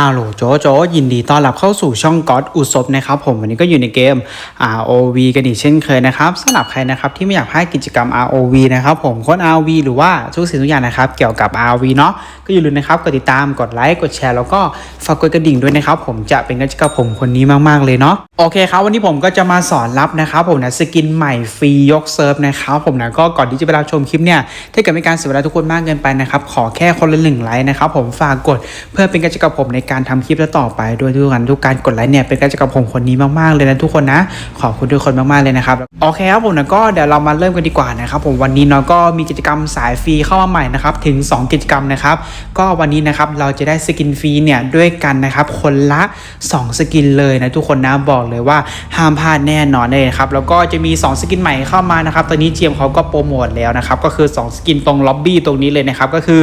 ฮัลโหลโจโจยินดีต้อนรับเข้าสู่ช่องก๊อตอุศบนะครับผมวันนี้ก็อยู่ในเกม ROV กันอีกเช่นเคยนะครับสำหรับใครนะครับที่ไม่อยากพลาดกิจกรรม ROV นะครับผมค้ด ROV หรือว่าทุกสิ่งทุกอย่างนะครับเกี่ยวกับ ROV เนาะก็อย่าลืมนะครับกดติดตามกดไลค์กดแชร์แล้วก็ฝากกดกระดิ่งด้วยนะครับผมจะเป็นกำลังใจกับผมคนนี้มากๆเลยเนาะโอเคครับวันนี้ผมก็จะมาสอนรับนะครับผมนะสกินใหม่ฟรียกเซิร์ฟนะครับผมนะก็ก่อนที่จะไปรับชมคลิปเนี่ยถ้าเกิดไม่การเสียเวลาทุกคนมากเกินไปนะครับขอแค่คนละหนึ่งไลค์นะครับผมฝากกดเพื่อเป็นกำลังใจกับผมในการทำคลิปต่อไปด้วยทุกกันทุกการกดไลค์เนี่ยเป็นกำลังใจกับผมคนนี้มากๆเลยนะทุกคนนะขอบคุณทุกคนมากๆเลยนะครับโอเคครับผมนะก็เดี๋ยวเรามาเริ่มกันดีกว่านะครับผมวันนี้เนาะก็มีกิจกรรมสายฟรีเข้ามาใหม่นะครับถึง 2 กิจกรรมนะครับก็วันนี้นะครับเราจะได้สกินฟรีเนี่ยด้วยกันนะครับคนละ 2 สกินเลยนะทุกคนนะบอกเลยว่าห้ามพลาดแน่นอนเลยครับแล้วก็จะมี 2 สกินใหม่เข้ามานะครับตอนนี้เจียมเขาก็โปรโมทแล้วนะครับก็คือ 2 สกินตรงล็อบบี้ตรงนี้เลยนะครับก็คือ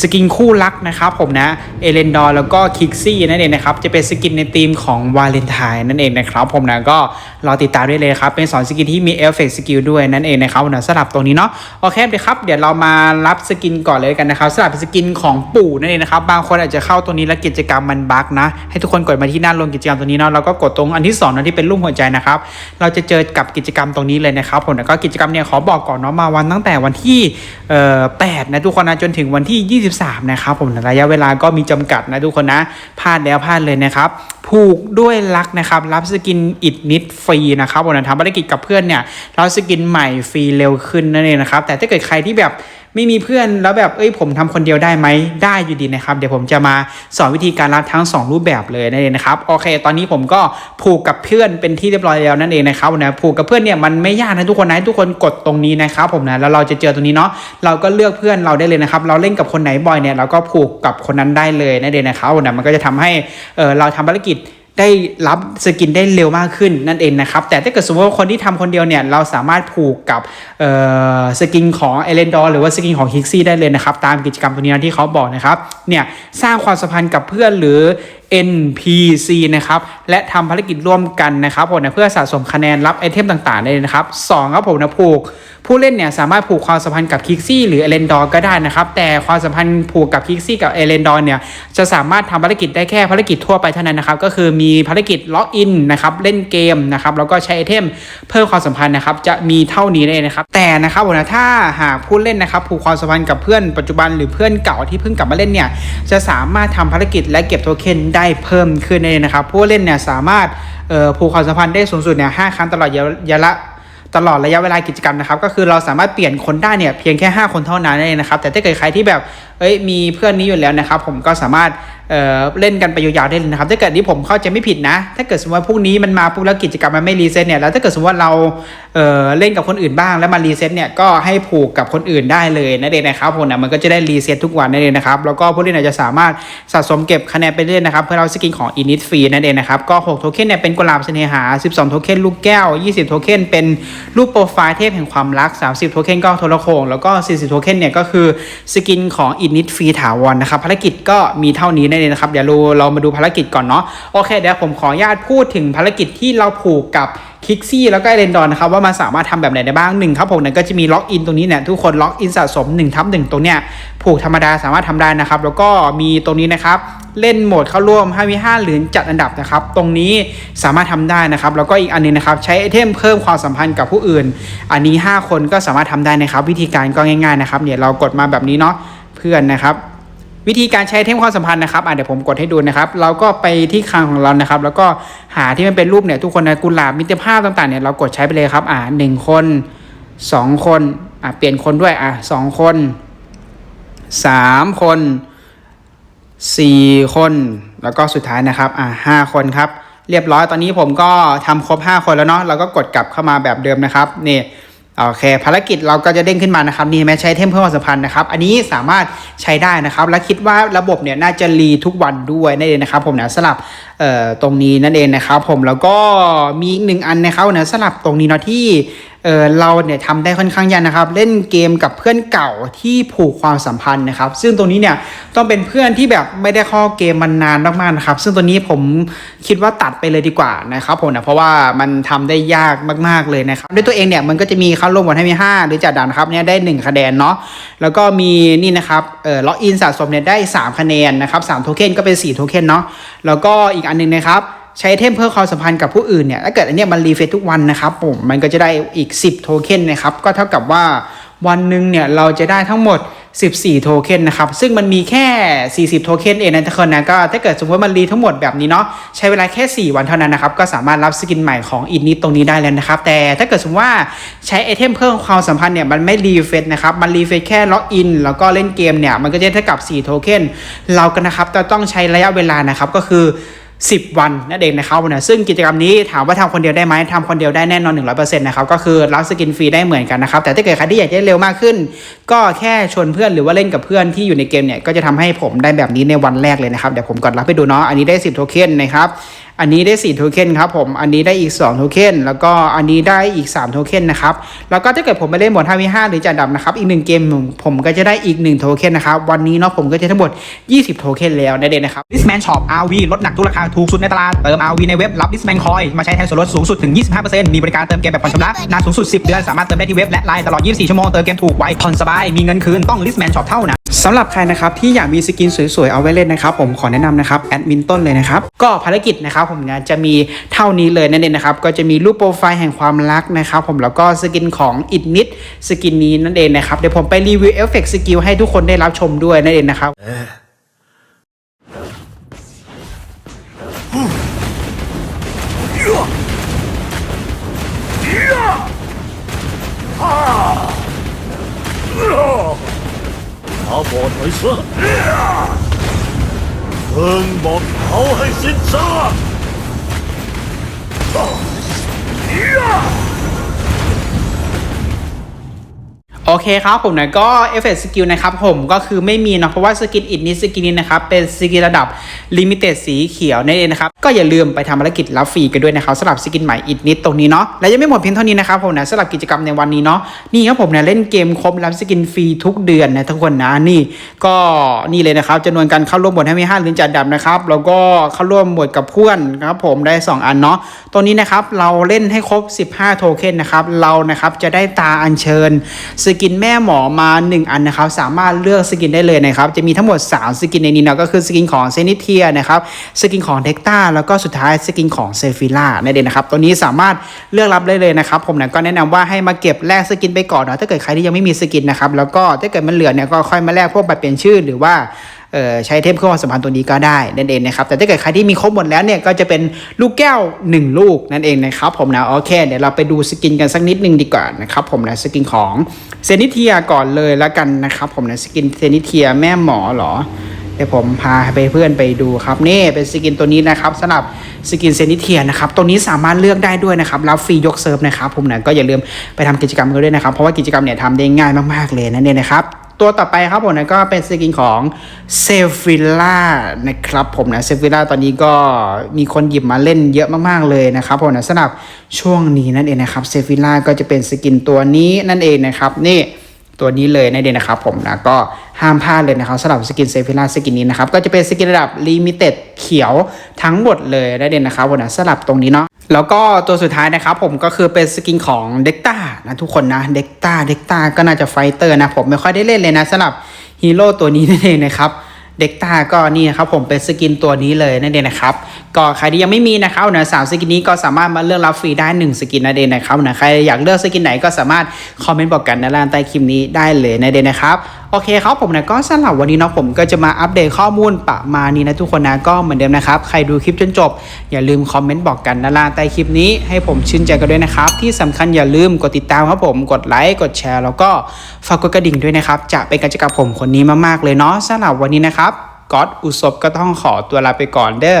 สกินคู่รักนะครับผมนะเอเลนดอร์แล้วก็คิกซี่นั่นเองนะครับจะเป็นสกินในธีมของวาเลนไทน์นั่นเองนะครับผมนะก็รอติดตามได้เลยครับเป็น2สกินที่มีเอฟเฟกต์สกิลด้วยนั่นเองนะครับนะสลับตรงนี้เนาะโอเคเดี๋ยครับเดี๋ยวเรามารับสกินก่อนเลยกันนะครับสลับเป็นสกินของปู่นั่นเองนะครับบางคนอาจจะเข้าตัวนี้แล้วกิจกรรมมันบั๊กนะ ให้ทุกคนกดมาที่หน้าลงกิจกรรมตัวนี้เนาะแล้วก็กดตรงอันที่2นะที่เป็นรูปหัวใจนะครับเราจะเจอกับกิจกรรมตรงนี้เลยนะครับผมแล้วก็กิจกรรมเนี่ยขอบอกก่อนเนาะมาวันตั้งแต่วันที่เอ่อ8นะทุกคนนะจนถึงวันที่ 23 นะครับผมระยะเวลาก็มีจำกัดนะทุกคนนะพลาดแล้วพลาดเลยนะครับ ผูกด้วยรักนะครับ รับสกินอิดนิดฟรีนะครับผมนะทำภารกิจกับเพื่อนเนี่ยรับสกินใหม่ฟรีเร็วขึ้นนั่นเองนะครับ แต่ถ้าเกิดใครที่แบบไม่มีเพื่อนแล้วแบบเอ้ยผมทำคนเดียวได้ไหมได้อยู่ดีนะครับ เดี๋ยวผมจะมาสอนวิธีการรับทั้ง 2 รูปแบบเลยนั่นเองนะครับโอเค ตอนนี้ผมก็ผูกกับเพื่อนเป็นที่เรียบร้อยแล้วนั่นเองนะครับนะผูกกับเพื่อนเนี่ยมันไม่ยากนะทุกคนนะทุกคนกดตรงนี้นะครับผมนะแล้วเราจะเจอตรงนี้เนาะเราก็เลือกเพื่อนเราได้เลยนะครับ เราเล่นกับคนไหนบ่อยเนี่ยเราก็ผูกกับคนนั้นได้เลยนั่นเองนะครับนะมันก็จะทำให้เออเราทำภารกิจ ได้รับสกินได้เร็วมากขึ้นนั่นเองนะครับ แต่ถ้าเกิดสมมติว่าคนที่ทำคนเดียวเนี่ยเราสามารถผูกกับสกินของเอเลนดอร์หรือว่าสกินของฮิกซี่ได้เลยนะครับ ตามกิจกรรมตัวนี้ที่เขาบอกนะครับเนี่ยสร้างความสัมพันธ์กับเพื่อนหรือ NPC นะครับ และทำภารกิจร่วมกันนะครับผมนะเพื่อสะสมคะแนนรับไอเทมต่างๆได้นะครับสองครับผมนะผูก ผู้เล่นเนี่ยสามารถผูกความสัมพันธ์กับคิกซี่หรือเอเลนดอร์ก็ได้นะครับ แต่ความสัมพันธ์ผูกกับคิกซี่กับเอเลนดอร์เนี่ยจะสามารถทำภารกิจได้แค่ภารกิจทั่วไปเท่านั้นนะครับ ก็คือมีภารกิจล็อกอินนะครับเล่นเกมนะครับแล้วก็ใช้ไอเทมเพิ่มความสัมพันธ์นะครับจะมีเท่านี้เลยนะครับ แต่นะครับผมนะถ้าหากผู้เล่นนะครับผูกความสัมพันธ์กับเพื่อนปัจจุบันหรือเพื่อนเก่าที่เพิ่งกลับมาเล่นเนี่ยจะสามารถทำภารกิจและเก็บโทเค็นได้เพิ่มขึ้นเลยนะครับ ผู้เล่นเนี่ยสามารถผูกความสัมพันธ์ได้สูงสุดเนี่ยห้าครั้งตลอดระยะละตลอดระยะเวลากิจกรรมนะครับ ก็คือเราสามารถเปลี่ยนคนได้เนี่ยเพียงแค่ 5 คนเท่านั้นเองนะครับ แต่ถ้าเกิดใครที่แบบ เอ้ยมีเพื่อนนี้อยู่แล้วนะครับ ผมก็สามารถเเล่นกันไปยาวๆได้เลยนะครับถ้าเกิดนี้ผมเข้าใจไม่ผิดนะ ถ้าเกิดสมมติว่าพรุ่งนี้มันมาปุ๊บแล้วกิจกรรมมันไม่รีเซ็ตเนี่ยแล้วถ้าเกิดสมมติว่าเราเเล่นกับคนอื่นบ้างแล้วมารีเซ็ตเนี่ยก็ให้ผูกกับคนอื่นได้เลยนั่นเองนะครับผมนะมันก็จะได้รีเซ็ตทุกวันนั่นเองนะครับแล้วก็ผู้เล่นอาจจะสามารถสะสมเก็บคะแนนไปเรื่อยนะครับเพื่อเราสกินของอินิทฟรีนั่นเองนะครับก็6โทเค็นเนี่ยเป็นกุหลาบเสน่หา 12 โทเค็นลูกแก้ว 20 โทเค็นเป็นรูปโปรไฟล์เทพแห่งความรัก 30 โทเค็นก็โทรโขงแล้วก็ 40 โทเค็นเนี่ยก็คือสกินของอินิทฟรีถาวรนะครับภารกิจก็มีเท่านี้นั่นเองนะครับ เดี๋ยวเราเรามาดูภารกิจก่อนเนาะโอเคเดี๋ยวผมขออนุญาตพูดถึงภารกิจที่เราผูกกับคิกซี่แล้วก็เรนดอนนะครับว่ามันสามารถทำแบบไหนได้บ้างหนึ่งครับผมนั่นก็จะมีล็อกอินตรงนี้เนี่ยทุกคนล็อกอินสะสม1ทับหตรงเนี้ยผูกธรรมดาสามารถทำได้นะครับ แล้วก็มีตรงนี้นะครับเล่นโหมดเข้าร่วม5วิ5หรือจัดอันดับนะครับ ตรงนี้สามารถทำได้นะครับ แล้วก็อีกอันนึงนะครับ ใช้ไอเทมเพิ่มความสัมพันธ์กับผู้อื่น อันนี้ 5 คนก็สามารถทำได้นะครับ วิธีการก็ง่ายๆนะครับเนี่ยเรากดมาแบบนี้เนาะ พื่อนนะครับ วิธีการใช้เทมความสัมพันธ์นะครับอะเดี๋ยวผมกดให้ดูนะครับ เราก็ไปที่คลังของเรานะครับ แล้วก็หาที่มันเป็นรูปเนี่ยทุกคนนะกุหลาบมิตรภาพต่างๆเนี่ยเรากดใช้ไปเลยครับ อ่าหนึ่งคนสองคนอะเปลี่ยนคนด้วยอะสองคนสามคนสี่คน แล้วก็สุดท้ายนะครับอะห้าคนครับ เรียบร้อยตอนนี้ผมก็ทำครบ 5 คนแล้วเนาะเราก็กดกลับเข้ามาแบบเดิมนะครับนี่ โอเค ภารกิจเราก็จะเด้งขึ้นมานะครับ นี่แม้ใช้เทมเพิ่มความสัมพันธ์นะครับ อันนี้สามารถใช้ได้นะครับ และคิดว่าระบบเนี่ยน่าจะรีทุกวันด้วยนั่นเองนะครับ ผมนะสลับตรงนี้นั่นเองนะครับ ผมแล้วก็มีอีกหนึ่งอันนะครับนะสลับตรงนี้เนาะที่ เออเราเนี่ยทำได้ค่อนข้างยากนะครับ เล่นเกมกับเพื่อนเก่าที่ผูกความสัมพันธ์นะครับ ซึ่งตรงนี้เนี่ยต้องเป็นเพื่อนที่แบบไม่ได้เข้อเกมมานนานมากๆนะครับ ซึ่งตัวนี้ผมคิดว่าตัดไปเลยดีกว่านะครับผมนะเพราะว่ามันทำได้ยากมากๆเลยนะครับด้วยตัวเองเนี่ยมันก็จะมีเข้าร่วมวันให้มี5หรือจัดดันครับเนี่ยได้ 1 คะแนนเนาะแล้วก็มีนี่นะครับเอ่อล็อกอินสะสมเนี่ยได้ 3 คะแนนนะครับ3โทเค็นก็เป็น4โทเค็นเนาะแล้วก็อีกอันหนึงนะครับ ใช้เทมเพิ่มความสัมพันธ์กับผู้อื่นเนี่ยถ้าเกิดอันเนี้ยมันรีเฟซทุกวันนะครับผมมันก็จะได้อีก 10 โทเค็นนะครับก็เท่ากับว่าวันหนึ่งเนี่ยเราจะได้ทั้งหมด 14 โทเค็นนะครับ ซึ่งมันมีแค่ 40 โทเค็นเองนะทุกคนนะ ก็ถ้าเกิดสมมติว่ามันรีทั้งหมดแบบนี้เนาะ ใช้เวลาแค่ 4 วันเท่านั้นนะครับ ก็สามารถรับสกินใหม่ของอินนิตตรงนี้ได้แล้วนะครับ แต่ถ้าเกิดสมมติว่าใช้ไอเทมเพิ่มความสัมพันธ์เนี่ยมันไม่รีเฟซนะครับ มันรีเฟซแค่ล็อกอินแล้วก็เล่นเกมเนี่ย มันก็จะเท่ากับ 4 โทเค็น เราก็นะครับจะต้องใช้ระยะเวลานะครับ ก็คือ 10 วันนั่นเองนะครับนะซึ่งกิจกรรมนี้ถามว่าทำคนเดียวได้ไหมทำคนเดียวได้แน่นอน 100%นะครับก็คือรับสกินฟรีได้เหมือนกันนะครับแต่ถ้าเกิดใครที่อยากได้เร็วมากขึ้น ก็แค่ชวนเพื่อนหรือว่าเล่นกับเพื่อนที่อยู่ในเกมเนี่ยก็จะทำให้ผมได้แบบนี้ในวันแรกเลยนะครับเดี๋ยวผมกดรับไปดูเนาะอันนี้ได้ 10 โทเค็นนะครับ อันนี้ได้4โทเค็นครับผมอันนี้ได้อีก2โทเค็นแล้วก็อันนี้ได้อีก3โทเค็นนะครับแล้วก็ถ้าเกิดผมไปเล่นหมด5 v 5หรือจานดำนะครับอีก 1 เกมผมก็จะได้อีก1โทเค็นนะครับวันนี้เนาะผมก็จะทั้งหมด 20 โทเค็นแล้วนั่นเองนะครับ Disman Shop RV ลดหนักทุกราคาถูกสุดในตลาดเติม RV ในเว็บรับ Disman Coin มาใช้แทนส่วนลดสูงสุดถึง 25%มีบริการเติมเกมแบบผ่อนชำระนานสูงสุด 10 เดือนสามารถเติมได้ที่เว็บและไลน์ตลอด 24 ชั่วโมงเติมเกมถูกไวผ่อนสบายมีเงินคืนต้อง Disman Shop เท่านั้น สำหรับใครนะครับที่อยากมีสกินสวยๆ เอาไว้เล่นนะครับผมขอแนะนำนะครับแอดมินต้นเลยนะครับก็ภารกิจนะครับผมเนี่ยจะมีเท่านี้เลยนั่นเองนะครับก็จะมีรูปโปรไฟล์แห่งความรักนะครับผมแล้วก็สกินของอิดนิดสกินนี้นั่นเองนะครับเดี๋ยวผมไปรีวิวเอฟเฟกต์สกิลให้ทุกคนได้รับชมด้วยนั่นเองนะครับ อดไปซะเพิ่งบอกเขาให้สิ้นซาก โอเคครับผมนะก็เอฟเฟกต์สกิลนะครับผมก็คือไม่มีเนาะเพราะว่าสกินอิดนี้สกินนี้นะครับเป็นสกินระดับลิมิเต็ดสีเขียวนั่นเองนะครับก็อย่าลืมไปทำภารกิจรับฟรีกันด้วยนะครับสำหรับสกินใหม่อิดนิดตรงนี้เนาะและยังไม่หมดเพียงเท่านี้นะครับผมนะสำหรับกิจกรรมในวันนี้เนาะนี่ครับผมเนี่ยเล่นเกมครบรับสกินฟรีทุกเดือนนะทุกคนนะนี่ก็นี่เลยนะครับจำนวนการเข้าร่วมบทให้มี5ลิ้นจัดดำนะครับแล้วก็เข้าร่วมบทกับเพื่อนครับผมได้ 2 อันเนาะตัวนี้นะครับเราเล่นให้ครบ 15 โทเค็นนะครับเรานะครับจะได้ตาอัญเชิญสกินแม่หมอมา 1 อันนะครับ สามารถเลือกสกินได้เลยนะครับ จะมีทั้งหมด 3 สกินในนี้นะก็คือสกินของเซนิเทียนะครับ สกินของเทคต้าแล้วก็สุดท้ายสกินของเซฟิล่านั่นเองนะครับ ตัวนี้สามารถเลือกรับได้เลยนะครับ ผมนะก็แนะนำว่าให้มาเก็บแลกสกินไปก่อนนะถ้าเกิดใครที่ยังไม่มีสกินนะครับ แล้วก็ถ้าเกิดมันเหลือเนี่ยก็ค่อยมาแลกพวกบัตรเปลี่ยนชื่อหรือว่า ใช้เทปเครื่องความสัมพันธ์ตัวนี้ก็ได้นั่นเองนะครับแต่ถ้าเกิดใครที่มีครบหมดแล้วเนี่ยก็จะเป็นลูกแก้ว 1 ลูกนั่นเองนะครับผมนะโอเคเดี๋ยวเราไปดูสกินกันสักนิดนึงดีกว่านะครับผมนะสกินของเซนิเทียก่อนเลยแล้วกันนะครับผมนะสกินเซนิเทียแม่หมอเหรอเดี๋ยวผมพาไปเพื่อนไปดูครับนี่เป็นสกินตัวนี้นะครับสำหรับสกินเซนิเทียนะครับตัวนี้สามารถเลือกได้ด้วยนะครับรับฟรียกเซิร์ฟนะครับผมนะก็อย่าลืมไปทำกิจกรรมกันด้วยนะครับเพราะว่ากิจกรรมเนี่ยทำได้ง่ายมากๆเลยนั่นเองนะครับ ตัวต่อไปครับผมนะก็เป็นสกินของเซฟิล่านะครับผมนะเซฟิล่าตอนนี้ก็มีคนหยิบมาเล่นเยอะมากๆเลยนะครับผมนะสำหรับช่วงนี้นั่นเองนะครับเซฟิล่าก็จะเป็นสกินตัวนี้นั่นเองนะครับนี่ตัวนี้เลยนั่นเองนะครับผมนะก็ห้ามพลาดเลยนะครับสำหรับสกินเซฟิล่าสกินนี้นะครับก็จะเป็นสกินระดับลิมิเต็ดเขียวทั้งหมดเลยนั่นเองนะครับผมนะสำหรับตรงนี้เนาะ แล้วก็ตัวสุดท้ายนะครับผมก็คือเป็นสกินของเด็กต้านะทุกคนนะเด็กต้าเด็กต้าก็น่าจะไฟเตอร์นะผมไม่ค่อยได้เล่นเลยนะสำหรับฮีโร่ตัวนี้นั่นเองนะครับเด็กต้าก็นี่นะครับผมเป็นสกินตัวนี้เลยนั่นเองนะครับ ก็ใครที่ยังไม่มีนะครับนะสามสกินนี้ก็สามารถมาเลือกรับฟรีได้หนึ่งสกินนั่นเองนะครับนะใครอยากเลือกสกินไหนก็สามารถคอมเมนต์บอกกันด้านล่างใต้คลิปนี้ได้เลยนั่นเองนะครับโอเคครับผมนะก็สำหรับวันนี้เนาะผมก็จะมาอัปเดตข้อมูลประมาณนี้นะทุกคนนะก็เหมือนเดิมนะครับ ใครดูคลิปจนจบ อย่าลืมคอมเมนต์บอกกันด้านล่างใต้คลิปนี้ให้ผมชื่นใจกันด้วยนะครับ ที่สำคัญอย่าลืมกดติดตามครับผมกดไลค์กดแชร์ แล้วก็ฝากกดกระดิ่งด้วยนะครับจะเป็นกิจกรรมผมคนนี้มากๆเลยเนาะสำหรับวันนี้นะครับก๊อตอุศบก็ต้องขอตัวลาไปก่อนเด้อ